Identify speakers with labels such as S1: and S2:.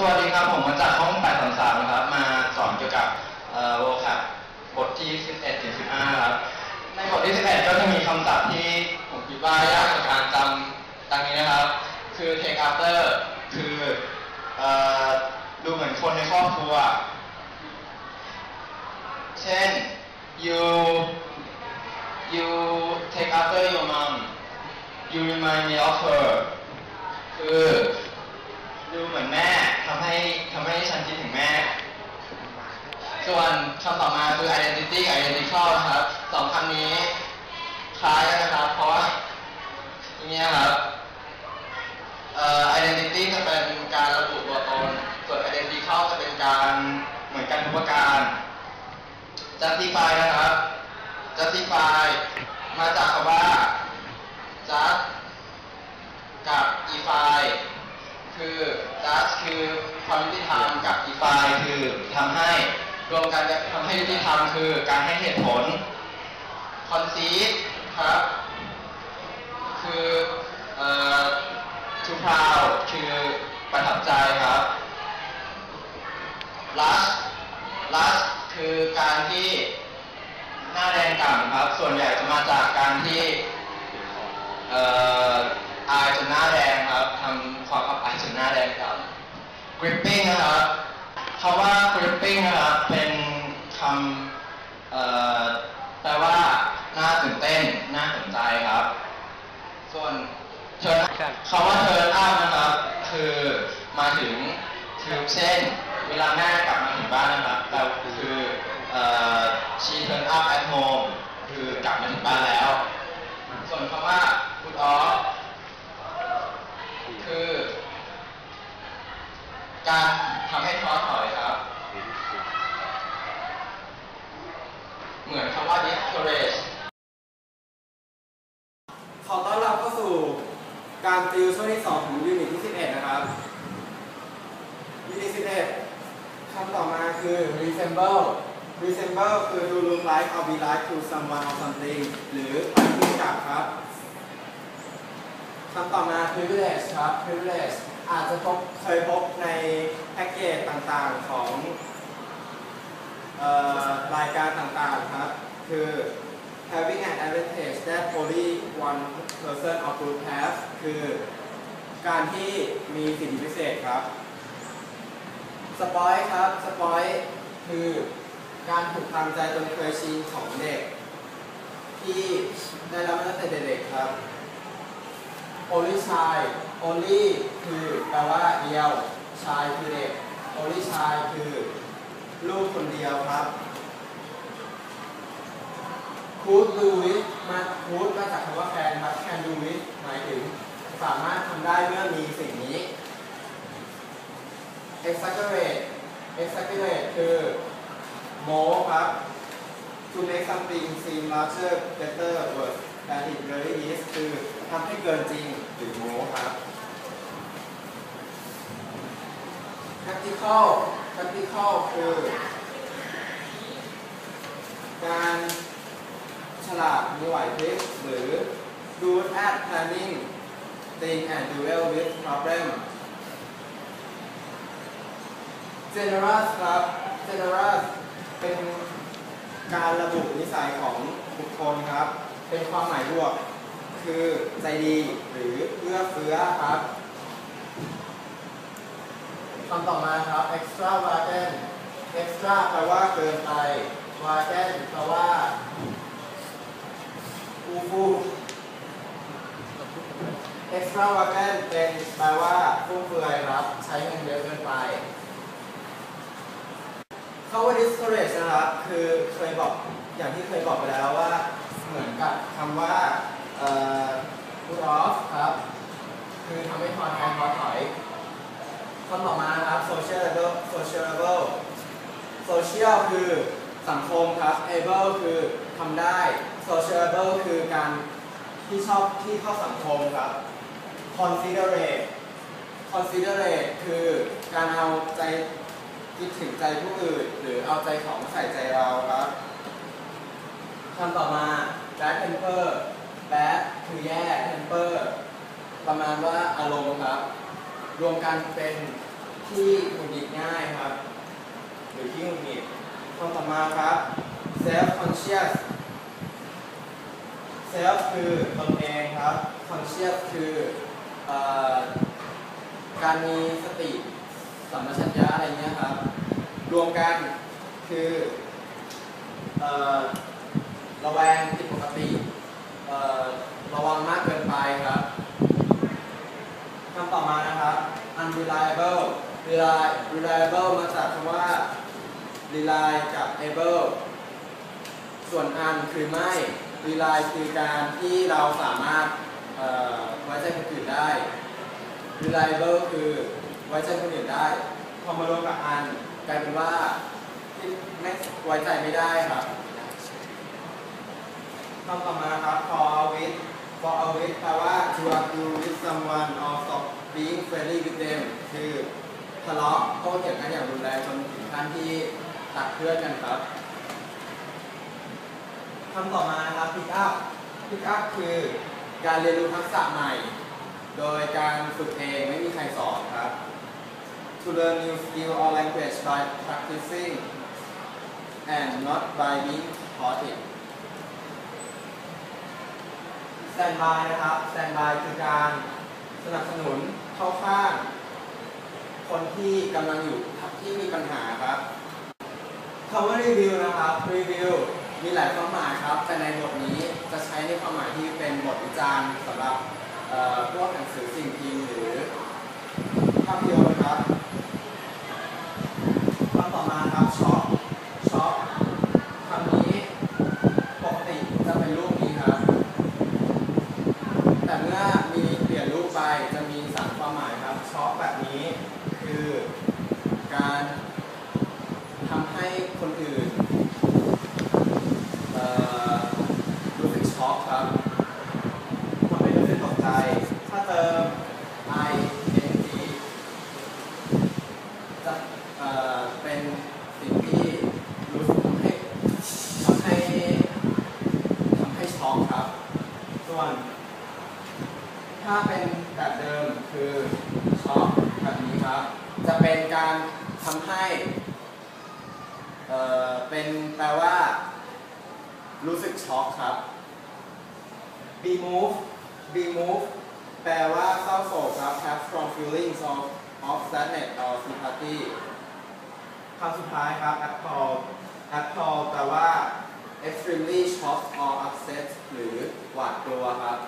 S1: สวัสดีครับ ผมมาจากห้อง 833 นะครับ มาสอนเกี่ยวกับโวคาบทที่ 11ถึง15 ครับ ในบทที่ 11 ก็จะมีคำศัพท์ที่ผมคิดว่ายากต่อการจำดังนี้นะครับ คือ take after คืออดูเหมือนคนในครอบครัว เช่น you you take after your mom you remind me of her คือดูเหมือนแม่ำให้ทำให้ฉันคิดถึงแม่ ส่วนคำต่อมาคือ identity กับ identical นะครับสองคำนี้คล้ายกันนะครับ เพราะว่าอย่างเงี้ยครับเอ่อ identity จะเป็นการระบุตัวตน ส่วน identical จะเป็นการเหมือนกันทุกประการ justify นะครับ justify มาจากคำว่า just กับ ify คือ just คือความยุติธรรมกับ ify คือทำให้รวมกันจะทำให้ยุติธรรมคือการให้เหตุผล conceive ครับ คือเอ่อ to proud คือประทับใจครับ lust lust คือการที่หน้าแดงก่ำครับ ส่วนใหญ่จะมาจากการที่เอ่ออายจนหน้าแดงครับทำ แดงครับ gripping นะครับคำว่า gripping นะครับเป็นคำเอ่อแปลว่าน่าตื่นเต้น น่าสนใจครับ ส่วน turn คำว่า turn up นะครับ คือมาถึงคือเช่น เวลาแม่กลับมาถึงบ้านนะครับแต่คือเอ่อ she turn up at home คือกลับมาถึงบ้านแล้ว ส่วนคำว่า put off คือ การทำให้ท้อถอยครับ เหมือนคำว่า discourage
S2: ขอต้อนรับเข้าสู่การติวช่วงที่2ของยูนิตที่ 11 นะครับ ยูนิต 11 คำต่อมาคือ resemble resemble คือ to look like or be like to someone or something หรือคล้ายคลึงกับครับ คำต่อมา privilege ครับ privilege อาจจะพบเคยพบในแพ็กเกจต่างๆของออรายการต่างๆครับ คือ having an advantage that only one person or group has คือการที่มีสิทธิพิเศษครับสปอยครับสปอยคือการถูกตามใจจนเคยชินของเด็ก ที่ได้รับมาตั้งแต่เด็กๆครับ โอลิชายโอลิคือแปลว่าเดียว ชายคือเด็ก โอลิชายคือ ลูกคนเดียวครับคูดดูวิทมาคูดมาจากคำว่าแฟนมาแคนดูวิทหมายถึง สามารถทำได้เมื่อมีสิ่งนี้ exaggerate exaggerate คือโม้ครับ to make something seem larger better worse การอีกเลยอีสคือทำให้เกินจริงหรือโม้ครับ practical practical คือการฉลาดมีไหวพริบหรือ do at planning think and duel with problem generous ครับ generous เป็นการระบุนิสัยของบุคคลครับ เป็นความหมายบวก คือใจดีหรือเอื้อเฟื้อครับคำต่อมาครับ extravagant extra แปลว่าเกินไป vagan แปลว่าฟูฟู extravagant เป็นแปลว่าฟุ่มเฟือยครับ ใช้เงินเยอะเกินไปคำว่า discourage นะครับ คือเคยบอกอย่างที่เคยบอกไปแล้วว่า เหมือนกับคำว่าเอ่อ put off ครับ คือทำให้ทอนแทนทอถอยคำต่อมาครับ sociable sociable social คือสังคมครับ able คือทำได้ sociable คือการที่ชอบที่เข้าสังคมครับ considerate considerate คือการเอาใจคิดถึงใจผู้อื่น หรือเอาใจของใส่ใจเราครับ คำต่อมา bad temper bad คือแย่ temper ประมาณว่าอารมณ์ครับ รวมกันเป็นที่หงุดหงิดง่ายครับ หรือที่หงุดหงิดคำต่อมาครับ self conscious self คือตนเองครับ conscious คืออการมีสติสัมปชัญญะอะไรเงี้ยครับ รวมกันคืออ ระแวงผิดปกติระวังมากเกินไปครับคำต่อมานะครับ unreliable reliable มาจากคำว่า rely กับ able ส่วน un คือไม่ rely คือการที่เราสามารถไว้ใจคนอื่นได้ reliable คือไว้ใจคนอื่นได้ พอมารวมกับ un กลายเป็นว่าไม่ไว้ใจไม่ได้ครับ คำต่อมาครับ for with for with แปลว่า to argue with someone or stop being friendly with them คือทะเลาะโต้เถียงกันอย่างรุนแรงจนถึงขั้นที่ตัดเพื่อนกันครับคำต่อมาครับ pick up pick up คือการเรียนรู้ทักษะใหม่ โดยการฝึกเองไม่มีใครสอนครับ to learn new skill or language by practicing and not by being taught it standby นะครับ standby คือการสนับสนุนเข้าข้างคนที่กำลังอยู่ที่มีปัญหาครับคำว่า review นะครับ review มีหลายความหมายครับ แต่ในบทนี้จะใช้ในความหมายที่เป็นบทวิจารณ์สำหรับอ่อพวกหนังสือสิ่งพิมพ์หรือภาพยนตร์ครับคำต่อมาครับช็อปช็อปคำนี้ปกติจะเป็นรูปนี้ครับ แต่เมื่อมีเปลี่ยนรูปไปจะมีสามความหมายครับช็อปแบบนี้คือการทำให้คนอื่นเอ่อรู้สึกช็อกครับทำให้รู้สึกตกใจ ถ้าเติม i n g จะเอ่อเป็นสิ่งที่รู้สึกทำให้ทำให้ทำให้ช็อกครับ ส่วน ถ้า แบบเดิมคือช็อคแบบนี้ครับ จะเป็นการทำให้เอ่อเป็นแปลว่า รู้สึกช็อกครับ be move be move แปลว่าเศร้าโศกครับ have strong feelings of of sadness or sympathy คำสุดท้ายครับ appall appall แปลว่า extremely shocked or upset หรือหวาดกลัวครับ